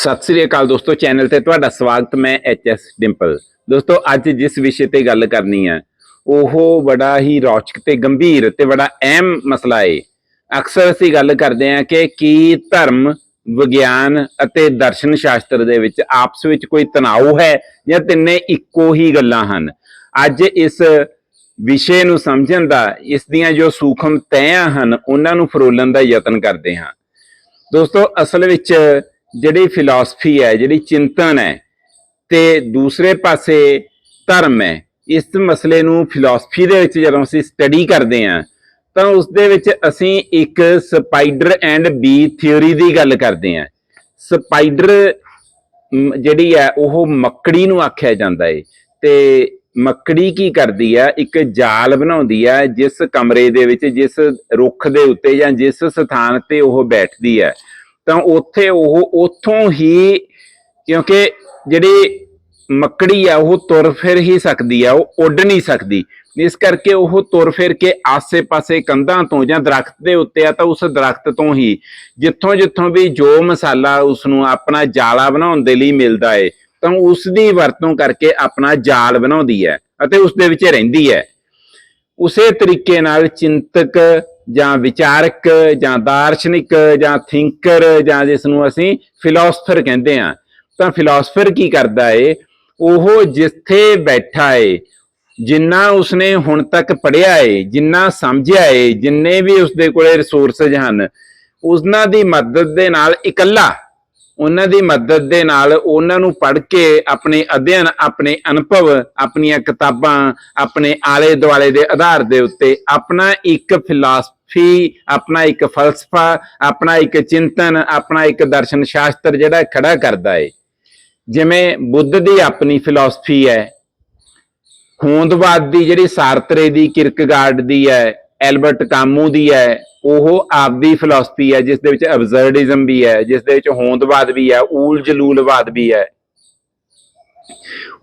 ਸਤਿ ਸ੍ਰੀ ਅਕਾਲ ਦੋਸਤੋ, ਚੈਨਲ ਤੇ ਤੁਹਾਡਾ ਸਵਾਗਤ, ਮੈਂ ਐਚ ਐਸ ਡਿੰਪਲ ਦੋਸਤੋ, ਅੱਜ ਜਿਸ ਵਿਸ਼ੇ ਤੇ ਗੱਲ ਕਰਨੀ ਹੈ ਉਹ ਬੜਾ ਹੀ ਰੌਚਕ ਤੇ ਗੰਭੀਰ ਤੇ ਬੜਾ ਅਹਿਮ ਮਸਲਾ ਹੈ ਅਕਸਰ ਅਸੀਂ ਗੱਲ ਕਰਦੇ ਹਾਂ ਕਿ ਕੀ ਧਰਮ, ਵਿਗਿਆਨ ਅਤੇ ਦਰਸ਼ਨ ਸ਼ਾਸਤਰ ਦੇ ਵਿੱਚ ਆਪਸ ਵਿੱਚ ਕੋਈ ਤਣਾਅ ਹੈ ਜਾਂ ਤਿੰਨੇ ਇੱਕੋ ਹੀ ਗੱਲਾਂ ਹਨ? ਅੱਜ ਇਸ ਵਿਸ਼ੇ ਨੂੰ ਸਮਝਣ ਦਾ, ਇਸ ਦੀਆਂ ਜੋ ਸੂਖਮ ਤੈਆਂ ਹਨ, ਉਹਨਾਂ ਨੂੰ ਫਰੋਲਣ ਦਾ ਯਤਨ ਕਰਦੇ ਹਾਂ। ਦੋਸਤੋ, ਅਸਲ ਵਿੱਚ ਜਿਹੜੀ ਫਿਲਾਸਫੀ ਹੈ, ਜਿਹੜੀ ਚਿੰਤਨ ਹੈ ਤੇ ਦੂਸਰੇ ਪਾਸੇ ਧਰਮ ਹੈ, ਇਸ ਮਸਲੇ ਨੂੰ ਫਿਲਾਸਫੀ ਦੇ ਵਿੱਚ ਜਦੋਂ ਅਸੀਂ ਸਟੱਡੀ ਕਰਦੇ ਹਾਂ, ਤਾਂ ਉਸ ਦੇ ਵਿੱਚ ਅਸੀਂ ਇੱਕ ਸਪਾਈਡਰ ਐਂਡ ਬੀ ਥਿਉਰੀ ਦੀ ਗੱਲ ਕਰਦੇ ਹਾਂ। ਸਪਾਈਡਰ ਜਿਹੜੀ ਹੈ, ਉਹ ਮੱਕੜੀ ਨੂੰ ਆਖਿਆ ਜਾਂਦਾ ਹੈ ਤੇ ਮੱਕੜੀ ਕੀ ਕਰਦੀ ਆ, ਇੱਕ ਜਾਲ ਬਣਾਉਂਦੀ ਆ, ਜਿਸ ਕਮਰੇ ਦੇ ਵਿੱਚ, ਜਿਸ ਰੁੱਖ ਦੇ ਉੱਤੇ ਜਾਂ ਜਿਸ ਸਥਾਨ ਤੇ ਉਹ ਬੈਠਦੀ ਹੈ ਤਾਂ ਉੱਥੇ ਉਹ ਉੱਥੋਂ ਹੀ ਕਿਉਂਕਿ ਜਿਹੜੀ ਮੱਕੜੀ ਆ, ਉਹ ਤੁਰ ਫਿਰ ਹੀ ਸਕਦੀ ਆ, ਉਹ ਉੱਡ ਨਹੀਂ ਸਕਦੀ। ਇਸ ਕਰਕੇ ਉਹ ਤੁਰ ਫਿਰ ਕੇ ਆਸੇ-ਪਾਸੇ ਕੰਧਾਂ ਤੋਂ ਜਾਂ ਦਰਖਤ ਦੇ ਉੱਤੇ ਆ ਤਾਂ ਉਸ ਦਰਖਤ ਤੋਂ ਹੀ ਜਿੱਥੋਂ ਜਿੱਥੋਂ ਵੀ ਜੋ ਮਸਾਲਾ ਉਸ ਨੂੰ ਆਪਣਾ ਜਾਲਾ ਬਣਾਉਣ ਦੇ ਲਈ ਮਿਲਦਾ ਏ, ਤਾਂ ਉਸ ਦੀ ਵਰਤੋਂ ਕਰਕੇ ਆਪਣਾ ਜਾਲ ਬਣਾਉਂਦੀ ਹੈ ਅਤੇ ਉਸ ਦੇ ਵਿੱਚ ਰਹਿੰਦੀ ਹੈ। ਉਸੇ ਤਰੀਕੇ ਨਾਲ ਚਿੰਤਕ ਜਾਂ ਵਿਚਾਰਕ, ਜਾਂ ਦਾਰਸ਼ਨਿਕ, ਜਾਂ ਥਿੰਕਰ ਜਾਂ ਜਿਸ ਨੂੰ ਅਸੀਂ ਫਿਲਾਸਫਰ ਕਹਿੰਦੇ ਆ ਤਾਂ ਫਿਲਾਸਫਰ ਕੀ ਕਰਦਾ ਏ? ਉਹ ਜਿੱਥੇ ਬੈਠਾ ਏ, ਜਿੰਨਾ ਉਸਨੇ ਹੁਣ ਤੱਕ ਪੜ੍ਹਿਆ ਏ, ਜਿੰਨਾ ਸਮਝਿਆ ਏ, ਜਿੰਨੇ ਵੀ ਉਸਦੇ ਕੋਲੇ ਰਿਸੋਰਸਸ ਹਨ, ਉਹਨਾਂ ਦੀ ਮਦਦ ਦੇ ਨਾਲ ਇਕੱਲਾ ਉਹਨਾਂ ਦੀ ਮਦਦ ਦੇ ਨਾਲ ਉਹਨਾਂ ਨੂੰ ਪੜ੍ਹ ਕੇ ਆਪਣੇ ਅਧਿਐਨ, ਆਪਣੇ ਅਨੁਭਵ, ਆਪਣੀਆਂ ਕਿਤਾਬਾਂ, ਆਪਣੇ ਆਲੇ ਦੁਆਲੇ ਦੇ ਆਧਾਰ ਦੇ ਉੱਤੇ ਆਪਣਾ ਇੱਕ ਫਿਲਾਸਫੀ ਆਪਣਾ ਇੱਕ ਫਲਸਫਾ, ਆਪਣਾ ਇੱਕ ਚਿੰਤਨ, ਆਪਣਾ ਇੱਕ ਦਰਸ਼ਨ ਸ਼ਾਸਤਰ ਜਿਹੜਾ ਖੜਾ ਕਰਦਾ ਏ। ਜਿਵੇਂ ਬੁੱਧ ਦੀ ਆਪਣੀ ਫਿਲਾਸਫੀ ਹੈ, ਹੋਂਦਵਾਦ ਦੀ ਜਿਹੜੀ ਸਾਰਤਰੇ ਦੀ, ਕਿਰਕਗਾਰਡ ਦੀ ਹੈ, ਐਲਬਰਟ ਕਾਮੂ ਦੀ ਹੈ ਉਹ ਆਪਦੀ ਫਿਲਾਸਫੀ ਹੈ, ਜਿਸ ਦੇ ਵਿੱਚ ਅਬਜ਼ਰਡਿਜ਼ਮ ਵੀ ਹੈ, ਜਿਸ ਦੇ ਵਿੱਚ ਹੋਂਦਵਾਦ ਵੀ ਹੈ ਊਲ ਜਲੂਲਵਾਦ ਵੀ ਹੈ।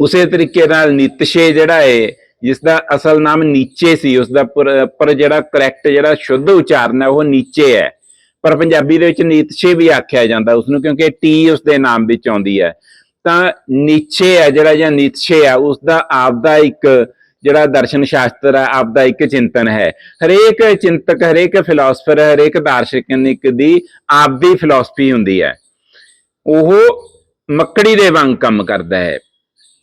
ਉਸੇ ਤਰੀਕੇ ਨਾਲ ਨਿਤਸ਼ੇ ਜਿਹੜਾ ਹੈ, ਜਿਸ ਦਾ ਅਸਲ ਨਾਮ ਨੀਚੇ ਸੀ, ਉਸ ਦਾ ਪਰ ਜਿਹੜਾ ਕਰੈਕਟ ਜਿਹੜਾ ਸ਼ੁੱਧ ਉਚਾਰਨ ਹੈ, ਉਹ ਨੀਚੇ ਹੈ। ਪਰ ਪੰਜਾਬੀ ਦੇ ਵਿੱਚ ਨੀਤਸ਼ੇ ਵੀ ਆਖਿਆ ਜਾਂਦਾ ਉਸ ਨੂੰ, ਕਿਉਂਕਿ ਟੀ ਉਸ ਦੇ ਨਾਮ ਵਿੱਚ ਆਉਂਦੀ ਹੈ। ਤਾਂ ਨੀਚੇ ਹੈ ਜਿਹੜਾ ਜਾਂ ਨੀਤਸ਼ੇ ਆ, ਉਸ ਦਾ ਆਪਦਾ ਇੱਕ ਜਿਹੜਾ ਦਰਸ਼ਨ ਸ਼ਾਸਤਰ ਹੈ, ਆਪਦਾ ਇੱਕ ਚਿੰਤਨ ਹੈ। ਹਰੇਕ ਚਿੰਤਕ, ਹਰੇਕ ਫਿਲਾਸਫਰ ਹਰੇਕ ਦਾਰਸ਼ਨਿਕ ਦੀ ਆਪਦੀ ਫਿਲਾਸਫੀ ਹੁੰਦੀ ਹੈ। ਉਹ ਮੱਕੜੀ ਦੇ ਵਾਂਗ ਕੰਮ ਕਰਦਾ ਹੈ।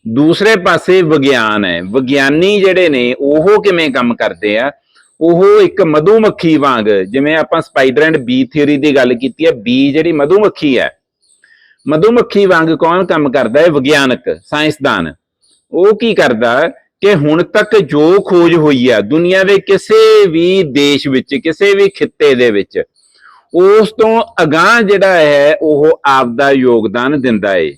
ਦੂਸਰੇ ਪਾਸੇ ਵਿਗਿਆਨ ਹੈ। ਵਿਗਿਆਨੀ ਜਿਹੜੇ ਨੇ, ਉਹ ਕਿਵੇਂ ਕੰਮ ਕਰਦੇ ਆ? ਉਹ ਇੱਕ ਮਧੂਮੱਖੀ ਵਾਂਗ, ਜਿਵੇਂ ਆਪਾਂ ਸਪਾਈਡਰ ਐਂਡ ਬੀ ਥਿਉਰੀ ਦੀ ਗੱਲ ਕੀਤੀ ਹੈ ਬੀ ਜਿਹੜੀ ਮਧੂਮੱਖੀ ਹੈ। ਮਧੂਮੱਖੀ ਵਾਂਗ ਕੌਣ ਕੰਮ ਕਰਦਾ ਹੈ? ਵਿਗਿਆਨਕ ਸਾਇੰਸਦਾਨ ਉਹ ਕੀ ਕਰਦਾ ਕਿ ਹੁਣ ਤੱਕ ਜੋ ਖੋਜ ਹੋਈ ਹੈ ਦੁਨੀਆ ਦੇ ਕਿਸੇ ਵੀ ਦੇਸ਼ ਵਿੱਚ, ਕਿਸੇ ਵੀ ਖਿੱਤੇ ਦੇ ਵਿੱਚ, ਉਸ ਤੋਂ ਅਗਾਹ ਜਿਹੜਾ ਹੈ, ਉਹ ਆਪਦਾ ਯੋਗਦਾਨ ਦਿੰਦਾ ਏ।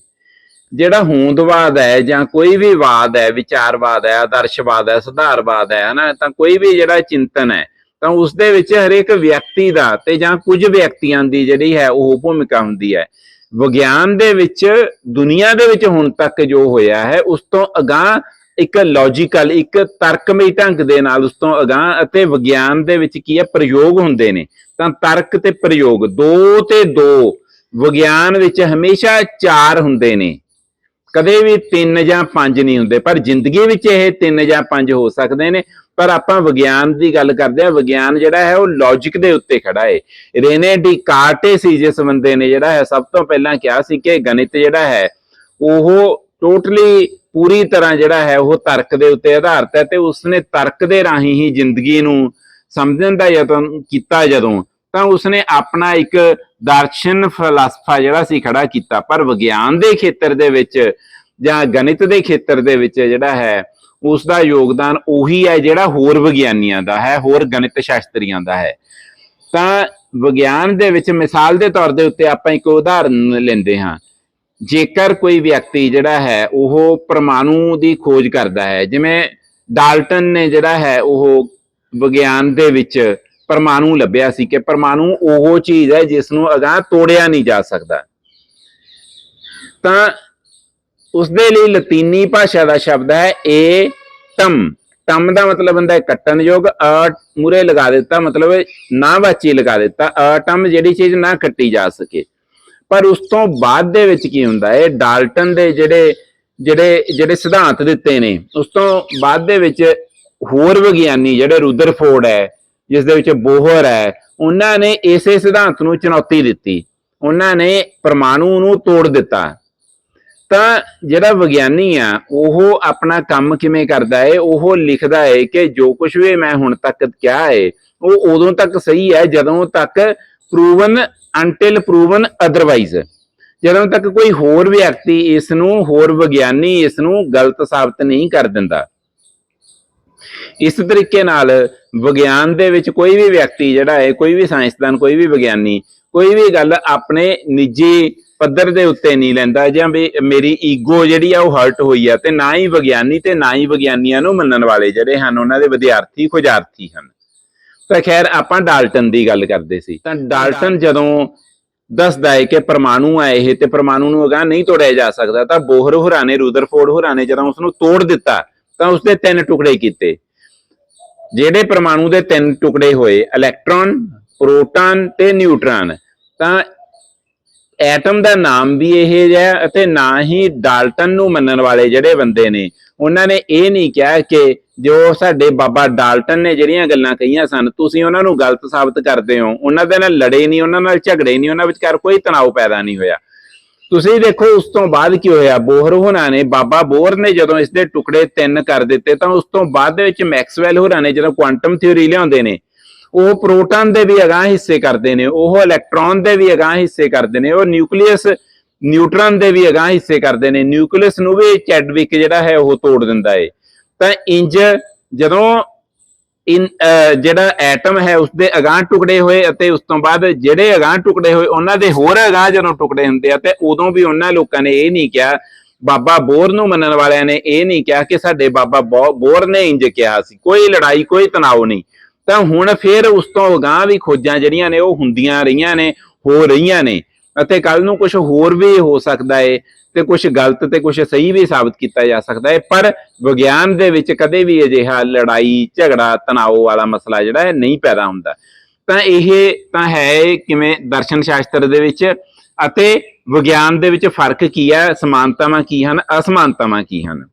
ਜਿਹੜਾ ਹੋਂਦਵਾਦ ਹੈ ਜਾਂ ਕੋਈ ਵੀ ਵਾਦ ਹੈ, ਵਿਚਾਰਵਾਦ ਹੈ, ਆਦਰਸ਼ਵਾਦ ਹੈ, ਸੁਧਾਰਵਾਦ ਹੈ, ਹਨਾ, ਤਾਂ ਕੋਈ ਵੀ ਜਿਹੜਾ ਚਿੰਤਨ ਹੈ, ਤਾਂ ਉਸ ਦੇ ਵਿੱਚ ਹਰੇਕ ਵਿਅਕਤੀ ਦਾ ਤੇ ਜਾਂ ਕੁਝ ਵਿਅਕਤੀਆਂ ਦੀ ਜਿਹੜੀ ਹੈ, ਉਹ ਭੂਮਿਕਾ ਹੁੰਦੀ ਹੈ। ਵਿਗਿਆਨ ਦੇ ਵਿੱਚ, ਦੁਨੀਆ ਦੇ ਵਿੱਚ ਹੁਣ ਤੱਕ ਜੋ ਹੋਇਆ ਹੈ, ਉਸ ਤੋਂ ਅਗਾਹ ਇੱਕ ਲੌਜੀਕਲ ਇੱਕ ਤਰਕਮਈ ਢੰਗ ਦੇ ਨਾਲ ਉਸ ਤੋਂ ਅਗਾਹ ਅਤੇ ਵਿਗਿਆਨ ਦੇ ਵਿੱਚ ਕੀ ਹੈ, ਪ੍ਰਯੋਗ ਹੁੰਦੇ ਨੇ। ਤਾਂ ਤਰਕ ਤੇ ਪ੍ਰਯੋਗ, ਦੋ ਤੇ ਦੋ, ਵਿਗਿਆਨ ਵਿੱਚ ਹਮੇਸ਼ਾ ਚਾਰ ਹੁੰਦੇ ਨੇ। ਕਦੇ ਵੀ ਤਿੰਨ ਜਾਂ ਪੰਜ ਨਹੀਂ ਹੁੰਦੇ, ਪਰ ਜ਼ਿੰਦਗੀ ਵਿੱਚ ਇਹ ਤਿੰਨ ਜਾਂ ਪੰਜ ਹੋ ਸਕਦੇ ਨੇ। ਪਰ ਆਪਾਂ ਵਿਗਿਆਨ ਦੀ ਗੱਲ ਕਰਦੇ ਆ ਵਿਗਿਆਨ ਜਿਹੜਾ ਹੈ, ਉਹ ਲੌਜੀਕ ਦੇ ਉੱਤੇ ਖੜਾ ਹੈ ਰੇਨੇ ਡਿਕਾਰਟੇ ਸੀ ਜਿਸ ਬੰਦੇ ਨੇ ਜਿਹੜਾ ਹੈ, ਸਭ ਤੋਂ ਪਹਿਲਾਂ ਕਿਹਾ ਸੀ ਕਿ ਗਣਿਤ ਜਿਹੜਾ ਹੈ, ਉਹ ਟੋਟਲੀ ਪੂਰੀ ਤਰ੍ਹਾਂ ਜਿਹੜਾ ਹੈ ਉਹ ਤਰਕ ਦੇ ਉੱਤੇ ਆਧਾਰਿਤ ਹੈ ਤੇ ਉਸਨੇ ਤਰਕ ਦੇ ਰਾਹੀਂ ਹੀ ਜ਼ਿੰਦਗੀ ਨੂੰ ਸਮਝਣ ਦਾ ਯਤਨ ਕੀਤਾ ਜਦੋਂ, ਤਾਂ ਉਸਨੇ ਆਪਣਾ ਇੱਕ ਦਰਸ਼ਨ ਫਲਸਫਾ ਜਿਹੜਾ ਸੀ ਖੜਾ ਕੀਤਾ। ਪਰ ਵਿਗਿਆਨ ਦੇ ਖੇਤਰ ਦੇ ਵਿੱਚ ਜਾਂ ਗਣਿਤ ਦੇ ਖੇਤਰ ਦੇ ਵਿੱਚ ਜਿਹੜਾ ਹੈ ਉਸ ਦਾ ਯੋਗਦਾਨ ਉਹੀ ਹੈ ਜਿਹੜਾ ਹੋਰ ਵਿਗਿਆਨੀਆਂ ਦਾ ਹੈ, ਹੋਰ ਗਣਿਤ ਸ਼ਾਸਤਰੀਆਂ ਦਾ ਹੈ। ਤਾਂ ਵਿਗਿਆਨ ਦੇ ਵਿੱਚ ਮਿਸਾਲ ਦੇ ਤੌਰ ਦੇ ਉੱਤੇ ਆਪਾਂ ਇੱਕ ਉਦਾਹਰਨ ਲੈਂਦੇ ਹਾਂ। ਜੇਕਰ ਕੋਈ ਵਿਅਕਤੀ ਜਿਹੜਾ ਹੈ, ਉਹ ਪਰਮਾਣੂ ਦੀ ਖੋਜ ਕਰਦਾ ਹੈ, ਜਿਵੇਂ ਡਾਲਟਨ ਨੇ ਜਿਹੜਾ ਹੈ, ਉਹ ਵਿਗਿਆਨ ਦੇ ਵਿੱਚ ਪਰਮਾਣੂ ਲੱਭਿਆ ਸੀ ਕਿ ਪਰਮਾਣੂ ਉਹ ਚੀਜ਼ ਹੈ ਜਿਸ ਨੂੰ ਅਗਾਹ ਤੋੜਿਆ ਨਹੀਂ ਜਾ ਸਕਦਾ। ਤਾਂ ਉਸ ਦੇ ਲਈ ਲਤੀਨੀ ਭਾਸ਼ਾ ਦਾ ਸ਼ਬਦ ਹੈ ਏ ਟਮ ਟਮ ਦਾ ਮਤਲਬ ਹੁੰਦਾ ਹੈ ਕੱਟਣ ਯੋਗ ਅ ਮੂਰੇ ਲਗਾ ਦਿੱਤਾ ਮਤਲਬ ਨਾ ਵਾਚੀ ਲਗਾ ਦਿੱਤਾ। ਅਟਮ ਜਿਹੜੀ ਚੀਜ਼ ਨਾ ਕੱਟੀ ਜਾ ਸਕੇ। ਪਰ ਉਸ ਤੋਂ ਬਾਅਦ ਦੇ ਵਿੱਚ ਕੀ ਹੁੰਦਾ? ਹੈ ਡਾਲਟਨ ਦੇ ਜਿਹੜੇ ਜਿਹੜੇ ਜਿਹੜੇ ਸਿਧਾਂਤ ਦਿੱਤੇ ਨੇ, ਉਸ ਤੋਂ ਬਾਅਦ ਦੇ ਵਿੱਚ ਹੋਰ ਵਿਗਿਆਨੀ ਜਿਹੜੇ ਰੁਦਰਫੋਰਡ ਹੈ ਜਿਸ ਦੇ ਵਿੱਚ ਬੋਹਰ ਹੈ, ਉਹਨਾਂ ਨੇ ਇਸੇ ਸਿਧਾਂਤ ਨੂੰ ਚੁਣੌਤੀ ਦਿੱਤੀ। ਉਹਨਾਂ ਨੇ ਪਰਮਾਣੂ ਨੂੰ ਤੋੜ ਦਿੱਤਾ। ਤਾਂ ਜਿਹੜਾ ਵਿਗਿਆਨੀ ਆ, ਉਹ ਆਪਣਾ ਕੰਮ ਕਿਵੇਂ ਕਰਦਾ ਹੈ ਉਹ ਲਿਖਦਾ ਹੈ ਕਿ ਜੋ ਕੁਝ ਵੀ ਮੈਂ ਹੁਣ ਤੱਕ ਕਿਹਾ ਹੈ ਉਹ ਉਦੋਂ ਤੱਕ ਸਹੀ ਹੈ, ਜਦੋਂ ਤੱਕ ਪ੍ਰੂਵਨ ਅੰਟਿਲ ਪ੍ਰੂਵਨ ਅਦਰਵਾਈਜ਼ ਜਦੋਂ ਤੱਕ ਕੋਈ ਹੋਰ ਵਿਅਕਤੀ ਇਸ ਨੂੰ ਹੋਰ ਵਿਗਿਆਨੀ ਇਸ ਨੂੰ ਗਲਤ ਸਾਬਤ ਨਹੀਂ ਕਰ ਦਿੰਦਾ। ਇਸ ਤਰੀਕੇ ਨਾਲ ਵਿਗਿਆਨ ਦੇ ਵਿੱਚ ਕੋਈ ਵੀ ਵਿਅਕਤੀ ਜਿਹੜਾ ਹੈ, ਕੋਈ ਵੀ ਸਾਇੰਸਦਾਨ, ਕੋਈ ਵੀ ਵਿਗਿਆਨੀ, ਕੋਈ ਵੀ ਗੱਲ ਆਪਣੇ ਨਿੱਜੀ ਪੱਧਰ ਦੇ ਉੱਤੇ ਨਹੀਂ ਲੈਂਦਾ ਜਾਂ ਵੀ ਮੇਰੀ ਈਗੋ ਜਿਹੜੀ ਆ ਉਹ ਹਰਟ ਹੋਈ ਆ ਤੇ ਨਾ ਹੀ ਵਿਗਿਆਨੀ ਤੇ ਨਾ ਹੀ ਵਿਗਿਆਨੀਆਂ ਨੂੰ ਮੰਨਣ ਵਾਲੇ ਜਿਹੜੇ ਹਨ, ਉਹਨਾਂ ਦੇ ਵਿਦਿਆਰਥੀ ਖੋਜਾਰਥੀ ਹਨ। ਤਾਂ ਖੈਰ ਆਪਾਂ ਡਾਲਟਨ ਦੀ ਗੱਲ ਕਰਦੇ ਸੀ। ਤਾਂ ਡਾਲਟਨ ਜਦੋਂ ਦੱਸਦਾ ਹੈ ਕਿ ਪਰਮਾਣੂ ਆ ਇਹ ਤੇ ਪਰਮਾਣੂ ਨੂੰ ਅਗਾਂਹ ਨਹੀਂ ਤੋੜਿਆ ਜਾ ਸਕਦਾ ਤਾਂ ਬੋਹਰ ਹੋਰਾਂ ਨੇ ਰੂਦਰਫੋਰਡ ਹੋਰਾਂ ਨੇ ਜਦੋਂ ਉਸ ਨੂੰ ਤੋੜ ਦਿੱਤਾ ਤਾਂ ਉਸਦੇ ਤਿੰਨ ਟੁਕੜੇ ਕੀਤੇ। ਜਿਹੜੇ ਪਰਮਾਣੂ ਦੇ ਤਿੰਨ ਟੁਕੜੇ ਹੋਏ ਇਲੈਕਟ੍ਰੋਨ ਪ੍ਰੋਟਾਨ ਤੇ ਨਿਊਟ੍ਰਾਨ ਤਾਂ ਐਟਮ ਦਾ ਨਾਮ ਵੀ ਇਹ ਜਿਹਾ ਅਤੇ ਨਾ ਹੀ ਡਾਲਟਨ ਨੂੰ ਮੰਨਣ ਵਾਲੇ ਜਿਹੜੇ ਬੰਦੇ ਨੇ ਉਹਨਾਂ ਨੇ ਇਹ ਨਹੀਂ ਕਿਹਾ ਕਿ ਜੋ ਸਾਡੇ ਬਾਬਾ ਡਾਲਟਨ ਨੇ ਜਿਹੜੀਆਂ ਗੱਲਾਂ ਕਹੀਆਂ ਸਨ, ਤੁਸੀਂ ਉਹਨਾਂ ਨੂੰ ਗਲਤ ਸਾਬਤ ਕਰਦੇ ਹੋ। ਉਹਨਾਂ ਦੇ ਨਾਲ ਲੜੇ ਨਹੀਂ, ਉਹਨਾਂ ਨਾਲ ਝਗੜੇ ਨਹੀਂ, ਉਹਨਾਂ ਵਿਚਕਾਰ ਕੋਈ ਤਣਾਅ ਪੈਦਾ ਨਹੀਂ ਹੋਇਆ। ਤੁਸੀਂ ਦੇਖੋ ਉਸ ਤੋਂ ਬਾਅਦ ਕੀ ਹੋਇਆ? ਬੋਹਰ ਹੋਣਾ ਨੇ, ਬਾਬਾ ਬੋਹਰ ਨੇ ਜਦੋਂ ਇਸ ਦੇ ਟੁਕੜੇ ਤਿੰਨ ਕਰ ਦਿੱਤੇ, ਤਾਂ ਉਸ ਤੋਂ ਬਾਅਦ ਦੇ ਵਿੱਚ ਮੈਕਸਵੈਲ ਹੋਰਾਂ ਨੇ ਜਦੋਂ ਕੁਆਂਟਮ ਥਿਊਰੀ ਲਿਆਉਂਦੇ ਨੇ, ਉਹ ਪ੍ਰੋਟਾਨ ਦੇ ਵੀ ਅਗਾਂਹ ਹਿੱਸੇ ਕਰਦੇ ਨੇ, ਉਹ ਇਲੈਕਟ੍ਰੋਨ ਦੇ ਵੀ ਅਗਾਂਹ ਹਿੱਸੇ ਕਰਦੇ ਨੇ, ਉਹ ਨਿਊਕਲੀਅਸ ਨਿਊਟਰਨ ਦੇ ਵੀ ਅਗਾਂਹ ਹਿੱਸੇ ਕਰਦੇ ਨੇ। ਨਿਊਕਲੀਅਸ ਨੂੰ ਵੀ ਚੈਡਵਿਕ ਜਿਹੜਾ ਹੈ, ਉਹ ਤੋੜ ਦਿੰਦਾ ਏ। ਤਾਂ ਇੰਜ ਜਦੋਂ ਇਨ ਅਹ ਜਿਹੜਾ ਐਟਮ ਹੈ ਉਸ ਦੇ ਅਗਾਂਹ ਟੁਕੜੇ ਹੋਏ ਅਤੇ ਉਸ ਤੋਂ ਬਾਅਦ ਜਿਹੜੇ ਅਗਾਂਹ ਟੁਕੜੇ ਹੋਏ, ਉਹਨਾਂ ਦੇ ਹੋਰ ਅਗਾਂਹ ਜਦੋਂ ਟੁਕੜੇ ਹੁੰਦੇ ਆ ਤੇ ਉਦੋਂ ਵੀ ਉਹਨਾਂ ਲੋਕਾਂ ਨੇ ਇਹ ਨਹੀਂ ਕਿਹਾ, ਬਾਬਾ ਬੋਰ ਨੂੰ ਮੰਨਣ ਵਾਲਿਆਂ ਨੇ ਇਹ ਨਹੀਂ ਕਿਹਾ ਕਿ ਸਾਡੇ ਬਾਬਾ ਬੋ- ਬੋਰ ਨੇ ਇੰਜ ਕਿਹਾ ਸੀ, ਕੋਈ ਲੜਾਈ, ਕੋਈ ਤਣਾਅ ਨਹੀਂ। ਤਾਂ ਹੁਣ ਫਿਰ ਉਸ ਤੋਂ ਅਗਾਂਹ ਵੀ ਖੋਜਾਂ ਜਿਹੜੀਆਂ ਨੇ ਉਹ ਹੁੰਦੀਆਂ ਰਹੀਆਂ ਨੇ, ਹੋ ਰਹੀਆਂ ਨੇ। ਅਤੇ ਕੱਲ ਨੂੰ ਕੁਝ ਹੋਰ ਵੀ ਹੋ ਸਕਦਾ ਏ ਤੇ ਕੁਝ ਗਲਤ ਤੇ ਕੁਝ ਸਹੀ ਵੀ ਸਾਬਤ ਕੀਤਾ ਜਾ ਸਕਦਾ ਹੈ ਪਰ ਵਿਗਿਆਨ ਦੇ ਵਿੱਚ ਕਦੇ ਵੀ ਅਜਿਹਾ ਲੜਾਈ, ਝਗੜਾ ਤਣਾਅ ਵਾਲਾ ਮਸਲਾ ਜਿਹੜਾ ਹੈ ਨਹੀਂ ਪੈਦਾ ਹੁੰਦਾ। ਤਾਂ ਇਹ ਤਾਂ ਹੈ ਕਿਵੇਂ ਦਰਸ਼ਨ ਸ਼ਾਸਤਰ ਦੇ ਵਿੱਚ ਅਤੇ ਵਿਗਿਆਨ ਦੇ ਵਿੱਚ ਫ਼ਰਕ ਕੀ ਹੈ ਸਮਾਨਤਾਵਾਂ ਕੀ ਹਨ, ਅਸਮਾਨਤਾਵਾਂ ਕੀ ਹਨ?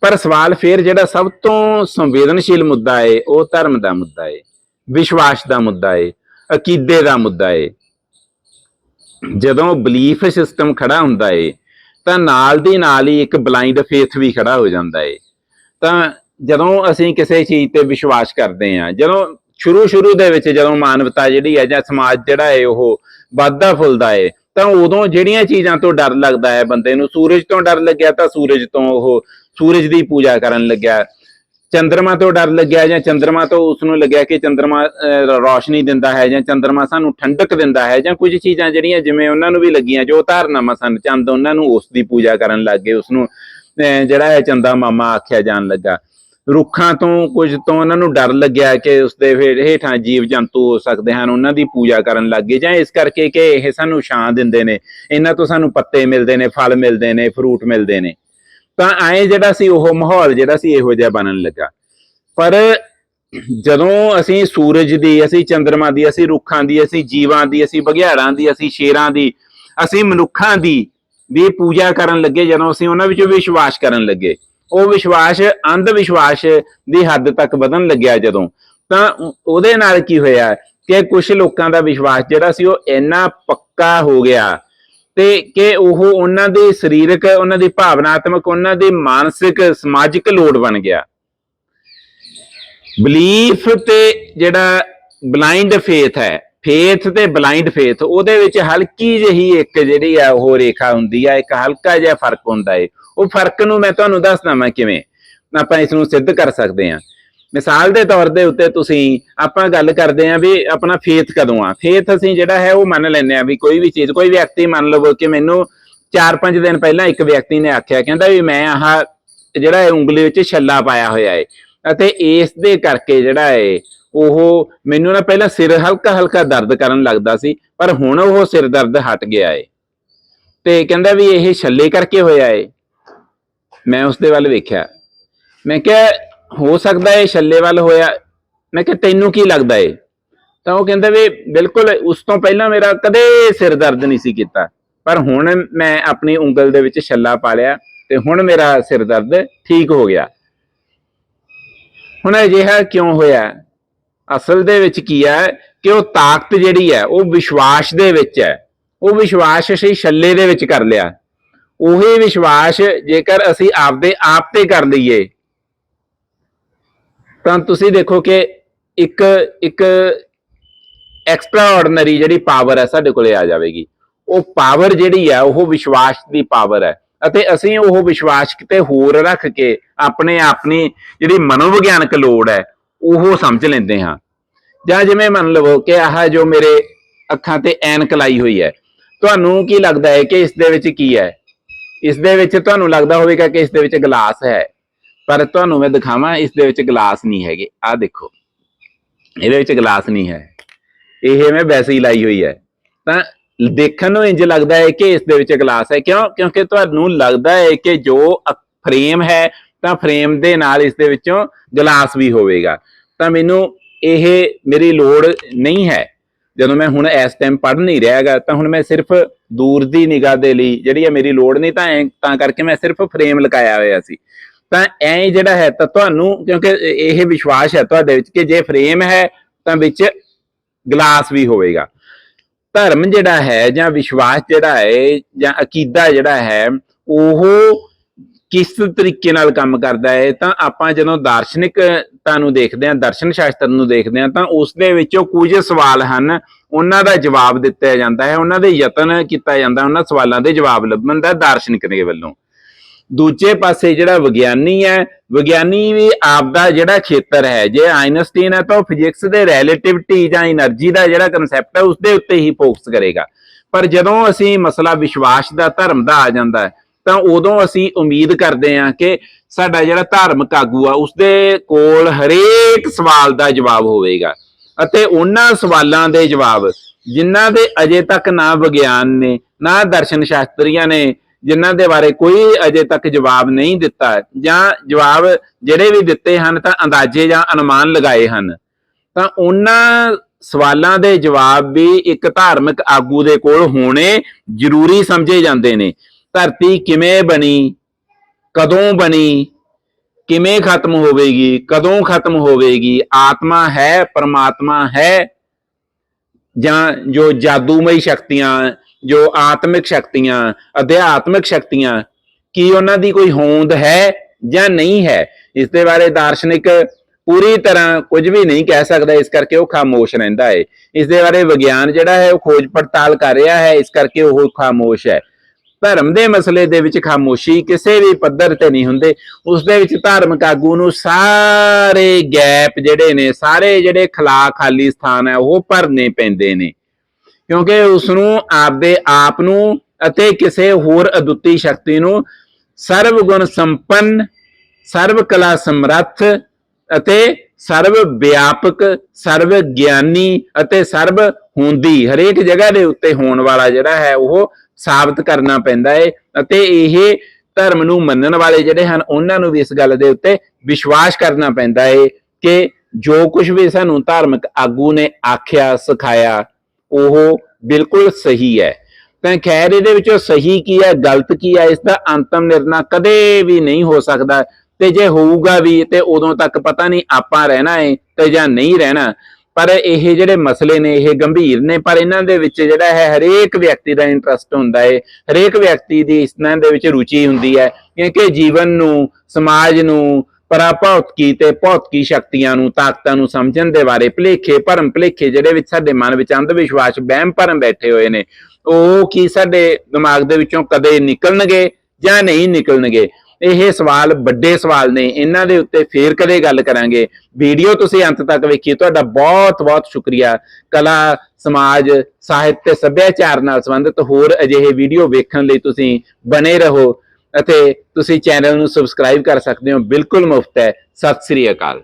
ਪਰ ਸਵਾਲ ਫਿਰ ਜਿਹੜਾ ਸਭ ਤੋਂ ਸੰਵੇਦਨਸ਼ੀਲ ਮੁੱਦਾ ਹੈ ਉਹ ਧਰਮ ਦਾ ਮੁੱਦਾ ਹੈ ਵਿਸ਼ਵਾਸ ਦਾ ਮੁੱਦਾ ਹੈ ਅਕੀਦੇ ਦਾ ਮੁੱਦਾ ਹੈ ਜਦੋਂ ਬਲੀਫ ਸਿਸਟਮ ਖੜਾ ਹੁੰਦਾ ਹੈ ਤਾਂ ਨਾਲ ਦੀ ਨਾਲ ਹੀ ਇੱਕ ਬਲਾਈਂਡ ਫੇਥ ਵੀ ਖੜਾ ਹੋ ਜਾਂਦਾ ਹੈ ਤਾਂ ਜਦੋਂ ਅਸੀਂ ਕਿਸੇ ਚੀਜ਼ ਤੇ ਵਿਸ਼ਵਾਸ ਕਰਦੇ ਹਾਂ, ਜਦੋਂ ਸ਼ੁਰੂ ਸ਼ੁਰੂ ਦੇ ਵਿੱਚ ਜਦੋਂ ਮਾਨਵਤਾ ਜਿਹੜੀ ਹੈ ਜਾਂ ਸਮਾਜ ਜਿਹੜਾ ਹੈ ਉਹ ਵੱਧਦਾ ਫੁੱਲਦਾ ਏ, ਤਾਂ ਉਦੋਂ ਜਿਹੜੀਆਂ ਚੀਜ਼ਾਂ ਤੋਂ ਡਰ ਲੱਗਦਾ ਹੈ, ਬੰਦੇ ਨੂੰ ਸੂਰਜ ਤੋਂ ਡਰ ਲੱਗਿਆ ਤਾਂ ਸੂਰਜ ਤੋਂ ਉਹ ਸੂਰਜ ਦੀ ਪੂਜਾ ਕਰਨ ਲੱਗਿਆ। ਚੰਦਰਮਾ ਤੋਂ ਡਰ ਲੱਗਿਆ ਜਾਂ ਚੰਦਰਮਾ ਤੋਂ ਉਸ ਨੂੰ ਲੱਗਿਆ ਕਿ ਚੰ드ਰਮਾ ਰੋਸ਼ਨੀ ਦਿੰਦਾ ਹੈ ਜਾਂ ਚੰਦਰਮਾ ਸਾਨੂੰ ਠੰਡਕ ਦਿੰਦਾ ਹੈ ਜਾਂ ਕੁਝ ਚੀਜ਼ਾਂ ਜਿਹੜੀਆਂ ਜਿਵੇਂ ਉਹਨਾਂ ਨੂੰ ਵੀ ਲੱਗੀਆਂ, ਜੋ ਧਾਰਨਾਵਾਂ ਸਨ, ਚੰਦ ਉਹਨਾਂ ਨੂੰ ਉਸ ਦੀ ਪੂਜਾ ਕਰਨ ਲੱਗ ਗਏ ਉਸ ਨੂੰ ਜਿਹੜਾ ਹੈ ਚੰਦਾ ਮਾਮਾ ਆਖਿਆ ਜਾਣ ਲੱਗਾ। ਰੁੱਖਾਂ ਤੋਂ ਕੁਝ ਤੋਂ ਉਹਨਾਂ ਨੂੰ ਡਰ ਲੱਗਿਆ ਕਿ ਉਸ ਦੇ ਹੇਠਾਂ ਜੀਵ ਜੰਤੂ ਹੋ ਸਕਦੇ ਹਨ, ਉਹਨਾਂ ਦੀ ਪੂਜਾ ਕਰਨ ਲੱਗ ਗਏ ਜਾਂ ਇਸ ਕਰਕੇ ਕਿ ਇਹ ਸਾਨੂੰ ਛਾਂ ਦਿੰਦੇ ਨੇ, ਇਹਨਾਂ ਤੋਂ ਸਾਨੂੰ ਪੱਤੇ ਮਿਲਦੇ ਨੇ, ਫਲ ਮਿਲਦੇ ਨੇ, ਫਰੂਟ ਮਿਲਦੇ ਨੇ। ਤਾਂ ਐ ਜਿਹੜਾ ਸੀ ਉਹ ਮਾਹੌਲ ਜਿਹੜਾ ਸੀ ਇਹੋ ਜਿਹਾ ਬਣਨ ਲੱਗਾ। ਪਰ ਜਦੋਂ ਅਸੀਂ ਸੂਰਜ ਦੀ, ਅਸੀਂ ਚੰ드ਰਮਾ ਦੀ, ਅਸੀਂ ਰੁੱਖਾਂ ਦੀ, ਅਸੀਂ ਜੀਵਾਂ ਦੀ, ਅਸੀਂ ਬਘਿਆੜਾਂ ਦੀ, ਅਸੀਂ ਸ਼ੇਰਾਂ ਦੀ, ਅਸੀਂ ਮਨੁੱਖਾਂ ਦੀ ਵੀ ਪੂਜਾ ਕਰਨ ਲੱਗੇ, ਜਦੋਂ ਅਸੀਂ ਉਹਨਾਂ ਵਿੱਚ ਵਿਸ਼ਵਾਸ ਕਰਨ ਲੱਗੇ, ਉਹ ਵਿਸ਼ਵਾਸ, ਅੰਧ ਵਿਸ਼ਵਾਸ ਦੀ ਹੱਦ ਤੱਕ ਵਧਣ ਲੱਗਿਆ ਜਦੋਂ। ਤਾਂ ਉਹਦੇ ਨਾਲ ਕੀ ਹੋਇਆ ਕਿ ਕੁਝ ਲੋਕਾਂ ਦਾ ਵਿਸ਼ਵਾਸ ਜਿਹੜਾ ਸੀ ਉਹ ਇੰਨਾ ਪੱਕਾ ਹੋ ਗਿਆ ਤੇ ਕਿ ਉਹ ਉਹਨਾਂ ਦੇ ਸਰੀਰਕ, ਉਹਨਾਂ ਦੀ ਭਾਵਨਾਤਮਕ, ਉਹਨਾਂ ਦੀ ਮਾਨਸਿਕ, ਸਮਾਜਿਕ ਲੋੜ ਬਣ ਗਿਆ। ਬਲੀਫ ਤੇ ਜਿਹੜਾ ਬਲਾਈਂਡ ਫੇਥ ਹੈ, ਫੇਥ ਤੇ ਬਲਾਈਂਡ ਫੇਥ, ਉਹਦੇ ਵਿੱਚ ਹਲਕੀ ਜਿਹੀ ਇੱਕ ਜਿਹੜੀ ਆ, ਉਹ ਰੇਖਾ ਹੁੰਦੀ ਆ, ਇੱਕ ਹਲਕਾ ਜਿਹਾ ਫ਼ਰਕ ਹੁੰਦਾ ਏ। ਉਹ ਫ਼ਰਕ ਨੂੰ ਮੈਂ ਤੁਹਾਨੂੰ ਦੱਸਦਾ ਮੈਂ ਕਿਵੇਂ। ਆਪਾਂ ਇਸ ਨੂੰ ਸਿੱਧ ਕਰ ਸਕਦੇ ਹਾਂ। ਮਿਸਾਲ ਦੇ ਤੌਰ ਦੇ ਉੱਤੇ ਤੁਸੀਂ ਆਪਾਂ ਗੱਲ ਕਰਦੇ ਆਂ ਵੀ ਆਪਣਾ ਫੇਥ ਕਦੋਂ ਆ? ਫੇਥ ਅਸੀਂ ਜਿਹੜਾ ਹੈ ਉਹ ਮੰਨ ਲੈਂਦੇ ਆ ਵੀ ਕੋਈ ਵੀ ਚੀਜ਼, ਕੋਈ ਵਿਅਕਤੀ ਮੰਨ ਲਵੋ ਕਿ ਮੈਨੂੰ 4-5 ਦਿਨ ਪਹਿਲਾਂ ਇੱਕ ਵਿਅਕਤੀ ਨੇ ਆਖਿਆ, ਕਹਿੰਦਾ ਵੀ ਮੈਂ ਆਹ ਜਿਹੜਾ ਹੈ ਉਂਗਲੀ ਵਿੱਚ ਛੱਲਾ ਪਾਇਆ ਹੋਇਆ ਹੈ ਅਤੇ ਇਸ ਦੇ ਕਰਕੇ ਜਿਹੜਾ ਹੈ ਉਹ ਮੈਨੂੰ ਨਾ ਪਹਿਲਾਂ ਸਿਰ ਹਲਕਾ ਹਲਕਾ ਦਰਦ ਕਰਨ ਲੱਗਦਾ ਸੀ, ਪਰ ਹੁਣ ਉਹ ਸਿਰ ਦਰਦ ਹਟ ਗਿਆ ਹੈ ਤੇ ਕਹਿੰਦਾ ਵੀ ਇਹ ਛੱਲੇ ਕਰਕੇ ਹੋਇਆ ਹੈ ਮੈਂ ਉਸ ਦੇ ਵੱਲ ਵੇਖਿਆ। ਮੈਂ ਕਿਹਾ ਹੋ ਸਕਦਾ ਹੈ ਛੱਲੇ ਵੱਲ ਹੋਇਆ। ਮੈਂ ਕਿਹਾ, ਤੈਨੂੰ ਕੀ ਲੱਗਦਾ ਏ? ਤਾਂ ਉਹ ਕਹਿੰਦਾ ਵੀ ਬਿਲਕੁਲ ਉਸ ਤੋਂ ਪਹਿਲਾਂ ਮੇਰਾ ਕਦੇ ਸਿਰ ਦਰਦ ਨਹੀਂ ਸੀ ਕੀਤਾ। ਪਰ ਹੁਣ ਮੈਂ ਆਪਣੀ ਉਂਗਲ ਦੇ ਵਿੱਚ ਛੱਲਾ ਪਾ ਲਿਆ ਤੇ ਹੁਣ ਮੇਰਾ ਸਿਰ ਦਰਦ ਠੀਕ ਹੋ ਗਿਆ। ਹੁਣ ਅਜਿਹਾ ਕਿਉਂ ਹੋਇਆ? ਅਸਲ ਦੇ ਵਿੱਚ ਕੀ ਹੈ ਕਿ ਉਹ ਤਾਕਤ ਜਿਹੜੀ ਹੈ ਉਹ ਵਿਸ਼ਵਾਸ ਦੇ ਵਿੱਚ ਹੈ ਉਹ ਵਿਸ਼ਵਾਸ ਅਸੀਂ ਛੱਲੇ ਦੇ ਵਿੱਚ ਕਰ ਲਿਆ। ਉਹੀ ਵਿਸ਼ਵਾਸ ਜੇਕਰ ਅਸੀਂ ਆਪਦੇ ਆਪ ਤੇ ਕਰ ਲਈਏ ਤਾਂ ਤੁਸੀਂ ਦੇਖੋ ਕਿ ਇੱਕ ਇੱਕ ਐਕਸਟਰਾ ਆਰਡੀਨਰੀ ਜਿਹੜੀ ਪਾਵਰ ਹੈ ਸਾਡੇ ਕੋਲੇ ਆ ਜਾਵੇਗੀ। ਉਹ ਪਾਵਰ ਜਿਹੜੀ ਹੈ, ਉਹ ਵਿਸ਼ਵਾਸ ਦੀ ਪਾਵਰ ਹੈ। ਅਤੇ ਅਸੀਂ ਉਹ ਵਿਸ਼ਵਾਸ ਕਿਤੇ ਹੋਰ ਰੱਖ ਕੇ ਆਪਣੇ ਆਪਣੀ ਜਿਹੜੀ ਮਨੋਵਿਗਿਆਨਕ ਲੋੜ ਹੈ, ਉਹ ਸਮਝ ਲੈਂਦੇ ਹਾਂ। ਜਾਂ ਜਿਵੇਂ ਮੰਨ ਲਵੋ ਕਿ ਆਹ ਜੋ ਮੇਰੇ ਅੱਖਾਂ ਤੇ ਐਨਕ ਲਾਈ ਹੋਈ ਹੈ, ਤੁਹਾਨੂੰ ਕੀ ਲੱਗਦਾ ਹੈ ਕਿ ਇਸ ਦੇ ਵਿੱਚ ਕੀ ਹੈ? ਇਸ ਦੇ ਵਿੱਚ ਤੁਹਾਨੂੰ ਲੱਗਦਾ ਹੋਵੇਗਾ ਕਿ ਇਸ ਦੇ ਵਿੱਚ ਗਲਾਸ ਹੈ। ਪਰ ਤੁਹਾਨੂੰ ਮੈਂ ਦਿਖਾਵਾਂ, ਇਸ ਦੇ ਵਿੱਚ ਗਲਾਸ ਨਹੀਂ ਹੈਗੇ। ਆਹ ਦੇਖੋ। ਇਹਦੇ ਵਿੱਚ ਗਲਾਸ ਨਹੀਂ ਹੈ। ਇਹ ਮੈਂ ਵੈਸੇ ਹੀ ਲਾਈ ਹੋਈ ਹੈ। ਤਾਂ ਦੇਖਣ ਨੂੰ ਇੰਜ ਲੱਗਦਾ ਹੈ ਕਿ ਇਸ ਦੇ ਵਿੱਚ ਗਲਾਸ ਹੈ। ਕਿਉਂ? ਕਿਉਂਕਿ ਤੁਹਾਨੂੰ ਲੱਗਦਾ ਹੈ ਕਿ ਜੋ ਫਰੇਮ ਹੈ, ਤਾਂ ਫਰੇਮ ਦੇ ਨਾਲ ਇਸ ਦੇ ਵਿੱਚੋਂ ਗਲਾਸ ਵੀ ਹੋਵੇਗਾ। ਤਾਂ ਮੈਨੂੰ ਇਹ ਮੇਰੀ ਲੋੜ ਨਹੀਂ ਹੈ। ਜਦੋਂ ਮੈਂ ਹੁਣ ਇਸ ਟਾਈਮ ਪੜ੍ਹ ਨਹੀਂ ਰਿਹਾ ਹੈਗਾ, ਤਾਂ ਹੁਣ ਮੈਂ ਸਿਰਫ ਦੂਰ ਦੀ ਨਿਗਾਹ ਦੇ ਲਈ ਜਿਹੜੀ ਹੈ ਮੇਰੀ ਲੋੜ ਨਹੀਂ, ਤਾਂ ਤਾਂ ਕਰਕੇ ਮੈਂ ਸਿਰਫ ਫਰੇਮ ਲਗਾਇਆ ਹੋਇਆ ਸੀ। ਤਾਂ ਐ ਜਿਹੜਾ ਹੈ ਤਾਂ ਤੁਹਾਨੂੰ, ਕਿਉਂਕਿ ਇਹ ਵਿਸ਼ਵਾਸ ਹੈ ਤੁਹਾਡੇ ਵਿੱਚ ਕਿ ਜੇ ਫਰੇਮ ਹੈ ਤਾਂ ਵਿੱਚ ਗਲਾਸ ਵੀ ਹੋਵੇਗਾ। ਧਰਮ ਜਿਹੜਾ ਹੈ ਜਾਂ ਵਿਸ਼ਵਾਸ ਜਿਹੜਾ ਹੈ ਜਾਂ ਅਕੀਦਾ ਜਿਹੜਾ ਹੈ, ਉਹ ਕਿਸ ਤਰੀਕੇ ਨਾਲ ਕੰਮ ਕਰਦਾ ਹੈ? ਤਾਂ ਆਪਾਂ ਜਦੋਂ ਦਾਰਸ਼ਨਿਕਤਾ ਨੂੰ ਦੇਖਦੇ ਹਾਂ, ਦਰਸ਼ਨ ਸ਼ਾਸਤਰ ਨੂੰ ਦੇਖਦੇ ਹਾਂ, ਤਾਂ ਉਸ ਦੇ ਵਿੱਚੋਂ ਕੁਝ ਸਵਾਲ ਹਨ। ਉਹਨਾਂ ਦਾ ਜਵਾਬ ਦਿੱਤਾ ਜਾਂਦਾ ਹੈ, ਉਹਨਾਂ ਦੇ ਯਤਨ ਕੀਤਾ ਜਾਂਦਾ, ਉਹਨਾਂ ਸਵਾਲਾਂ ਦੇ ਜਵਾਬ ਲੱਭਣ ਦਾ ਦਾਰਸ਼ਨਿਕ ਦੇ ਵੱਲੋਂ। ਦੂਜੇ ਪਾਸੇ ਜਿਹੜਾ ਵਿਗਿਆਨੀ ਹੈ, ਵਿਗਿਆਨੀ ਵੀ ਆਪ ਦਾ ਜਿਹੜਾ ਖੇਤਰ ਹੈ, ਜੇ ਆਇਨਸਟਾਈਨ ਹੈ ਤਾਂ ਉਹ ਫਿਜ਼ਿਕਸ ਦੇ ਰਿਲੇਟਿਵਿਟੀ ਜਾਂ એનર્ਜੀ ਦਾ ਜਿਹੜਾ ਕਨਸੈਪਟ ਹੈ ਉਸ ਦੇ ਉੱਤੇ ਹੀ ਫੋਕਸ ਕਰੇਗਾ। ਪਰ ਜਦੋਂ ਅਸੀਂ ਮਸਲਾ ਵਿਸ਼ਵਾਸ ਦਾ, ਧਰਮ ਦਾ ਆ ਜਾਂਦਾ ਤਾਂ ਉਦੋਂ ਅਸੀਂ ਉਮੀਦ ਕਰਦੇ ਹਾਂ ਕਿ ਸਾਡਾ ਜਿਹੜਾ ਧਾਰਮਿਕ ਆਗੂ ਆ, ਉਸਦੇ ਕੋਲ ਹਰੇਕ ਸਵਾਲ ਦਾ ਜਵਾਬ ਹੋਵੇਗਾ। ਅਤੇ ਉਹਨਾਂ ਸਵਾਲਾਂ ਦੇ ਜਵਾਬ, ਜਿਨ੍ਹਾਂ ਦੇ ਅਜੇ ਤੱਕ ਨਾ ਵਿਗਿਆਨ ਨੇ, ਨਾ ਦਰਸ਼ਨ ਸ਼ਾਸਤਰੀਆਂ ਨੇ ਜਿਨ੍ਹਾਂ ਦੇ ਬਾਰੇ ਕੋਈ ਅਜੇ ਤੱਕ ਜਵਾਬ ਨਹੀਂ ਦਿੱਤਾ ਜਾਂ ਜਵਾਬ ਜਿਹੜੇ ਵੀ ਦਿੱਤੇ ਹਨ ਤਾਂ ਅੰਦਾਜ਼ੇ ਜਾਂ ਅਨੁਮਾਨ ਲਗਾਏ ਹਨ। ਤਾਂ ਉਹਨਾਂ ਸਵਾਲਾਂ ਦੇ ਜਵਾਬ ਵੀ ਇੱਕ ਧਾਰਮਿਕ ਆਗੂ ਦੇ ਕੋਲ ਹੋਣੇ ਜ਼ਰੂਰੀ ਸਮਝੇ ਜਾਂਦੇ ਨੇ। ਧਰਤੀ ਕਿਵੇਂ ਬਣੀ, ਕਦੋਂ ਬਣੀ, ਕਿਵੇਂ ਖਤਮ ਹੋਵੇਗੀ, ਕਦੋਂ ਖਤਮ ਹੋਵੇਗੀ, ਆਤਮਾ ਹੈ, ਪਰਮਾਤਮਾ ਹੈ, ਜਾਂ ਜੋ ਜਾਦੂਮਈ ਸ਼ਕਤੀਆਂ ਜੋ ਆਤਮਿਕ ਸ਼ਕਤੀਆਂ, ਅਧਿਆਤਮਿਕ ਸ਼ਕਤੀਆਂ, ਕੀ ਉਹਨਾਂ ਦੀ ਕੋਈ ਹੋਂਦ ਹੈ ਜਾਂ ਨਹੀਂ ਹੈ? ਇਸ ਦੇ ਬਾਰੇ ਦਾਰਸ਼ਨਿਕ ਪੂਰੀ ਤਰ੍ਹਾਂ ਕੁਝ ਵੀ ਨਹੀਂ ਕਹਿ ਸਕਦਾ, ਇਸ ਕਰਕੇ ਉਹ ਖਾਮੋਸ਼ ਰਹਿੰਦਾ ਹੈ ਇਸ ਦੇ ਬਾਰੇ ਵਿਗਿਆਨ ਜਿਹੜਾ ਹੈ, ਉਹ ਖੋਜ ਪੜਤਾਲ ਕਰ ਰਿਹਾ ਹੈ, ਇਸ ਕਰਕੇ ਉਹ ਖਾਮੋਸ਼ ਹੈ। ਧਰਮ ਦੇ ਮਸਲੇ ਦੇ ਵਿੱਚ ਖਾਮੋਸ਼ੀ ਕਿਸੇ ਵੀ ਪੱਧਰ ਤੇ ਨਹੀਂ ਹੁੰਦੇ। ਉਸ ਦੇ ਵਿੱਚ ਧਾਰਮਿਕ ਆਗੂ ਨੂੰ ਸਾਰੇ ਗੈਪ ਜਿਹੜੇ ਨੇ, ਸਾਰੇ ਜਿਹੜੇ ਖਲਾ ਖਾਲੀ ਸਥਾਨ ਹੈ, ਉਹ ਭਰਨੇ ਪੈਂਦੇ ਨੇ। ਕਿਉਂਕਿ ਉਸ ਨੂੰ ਆਪਦੇ ਆਪ ਨੂੰ ਅਤੇ ਕਿਸੇ ਹੋਰ ਅਦੁੱਤੀ ਸ਼ਕਤੀ ਨੂੰ ਸਰਵ ਗੁਣ ਸੰਪੰਨ, ਸਰਵ ਕਲਾ ਸਮਰੱਥ ਅਤੇ ਸਰਵ ਵਿਆਪਕ, ਸਰਵ ਗਿਆਨੀ ਅਤੇ ਸਰਵ ਹੁੰਦੀ, ਹਰੇਕ ਜਗ੍ਹਾ ਦੇ ਉੱਤੇ ਹੋਣ ਵਾਲਾ ਜਿਹੜਾ ਹੈ ਉਹ ਸਾਬਤ ਕਰਨਾ ਪੈਂਦਾ ਹੈ ਅਤੇ ਇਹ ਧਰਮ ਨੂੰ ਮੰਨਣ ਵਾਲੇ ਜਿਹੜੇ ਹਨ, ਉਹਨਾਂ ਨੂੰ ਵੀ ਇਸ ਗੱਲ ਦੇ ਉੱਤੇ ਵਿਸ਼ਵਾਸ ਕਰਨਾ ਪੈਂਦਾ ਹੈ ਕਿ ਜੋ ਕੁਝ ਵੀ ਸਾਨੂੰ ਧਾਰਮਿਕ ਆਗੂ ਨੇ ਆਖਿਆ, ਸਿਖਾਇਆ ਉਹ ਬਿਲਕੁਲ ਸਹੀ ਹੈ। ਤਾਂ ਖੈਰ ਇਹਦੇ ਵਿੱਚੋਂ ਸਹੀ ਕੀ ਹੈ, ਗਲਤ ਕੀ ਹੈ, ਇਸ ਦਾ ਅੰਤਮ ਨਿਰਣਾ ਕਦੇ ਵੀ ਨਹੀਂ ਹੋ ਸਕਦਾ। ਤੇ ਜੇ ਹੋਊਗਾ ਵੀ ਤੇ ਉਦੋਂ ਤੱਕ ਪਤਾ ਨਹੀਂ ਆਪਾਂ ਰਹਿਣਾ ਹੈ ਤੇ ਜਾਂ ਨਹੀਂ ਰਹਿਣਾ। ਪਰ ਇਹ ਜਿਹੜੇ ਮਸਲੇ ਨੇ, ਇਹ ਗੰਭੀਰ ਨੇ, ਪਰ ਇਹਨਾਂ ਦੇ ਵਿੱਚ ਜਿਹੜਾ ਹੈ, ਹਰੇਕ ਵਿਅਕਤੀ ਦਾ ਇੰਟਰਸਟ ਹੁੰਦਾ ਹੈ ਹਰੇਕ ਵਿਅਕਤੀ ਦੀ ਇਹਨਾਂ ਦੇ ਵਿੱਚ ਰੁਚੀ ਹੁੰਦੀ ਹੈ। ਕਿਉਂਕਿ ਜੀਵਨ ਨੂੰ, ਸਮਾਜ ਨੂੰ ਪਰਾਭੌਤਕੀ ਤੇ ਭੌਤਕੀ ਸ਼ਕਤੀਆਂ ਨੂੰ, ਤਾਕਤਾਂ ਨੂੰ ਸਮਝਣ ਦੇ ਬਾਰੇ ਭਲੇਖੇ, ਭਰਮ ਭਲੇਖੇ ਜਿਹੜੇ ਵਿੱਚ ਸਾਡੇ ਮਨ ਵਿੱਚ ਅੰਧ ਵਿਸ਼ਵਾਸ ਵਹਿਮ, ਭਰਮ ਬੈਠੇ ਹੋਏ ਨੇ, ਉਹ ਕੀ ਸਾਡੇ ਦਿਮਾਗ ਦੇ ਵਿੱਚੋਂ ਕਦੇ ਨਿਕਲਣਗੇ ਜਾਂ ਨਹੀਂ ਨਿਕਲਣਗੇ? ਇਹ ਸਵਾਲ ਵੱਡੇ ਸਵਾਲ ਨੇ, ਇਹਨਾਂ ਦੇ ਉੱਤੇ ਫੇਰ ਕਦੇ ਗੱਲ ਕਰਾਂਗੇ। ਵੀਡੀਓ ਤੁਸੀਂ ਅੰਤ ਤੱਕ ਵੇਖੀ ਤੁਹਾਡਾ ਬਹੁਤ ਬਹੁਤ ਸ਼ੁਕਰੀਆ। ਕਲਾ, ਸਮਾਜ, ਸਾਹਿਤ ਤੇ ਸੱਭਿਆਚਾਰ ਨਾਲ ਸੰਬੰਧਿਤ ਹੋਰ ਅਜਿਹੇ ਵੀਡੀਓ ਵੇਖਣ ਲਈ ਤੁਸੀਂ ਬਣੇ ਰਹੋ। ਅਤੇ ਤੁਸੀਂ ਚੈਨਲ ਨੂੰ ਸਬਸਕ੍ਰਾਈਬ ਕਰ ਸਕਦੇ ਹੋ। ਬਿਲਕੁਲ ਮੁਫਤ ਹੈ। ਸਤਿ ਸ੍ਰੀ ਅਕਾਲ।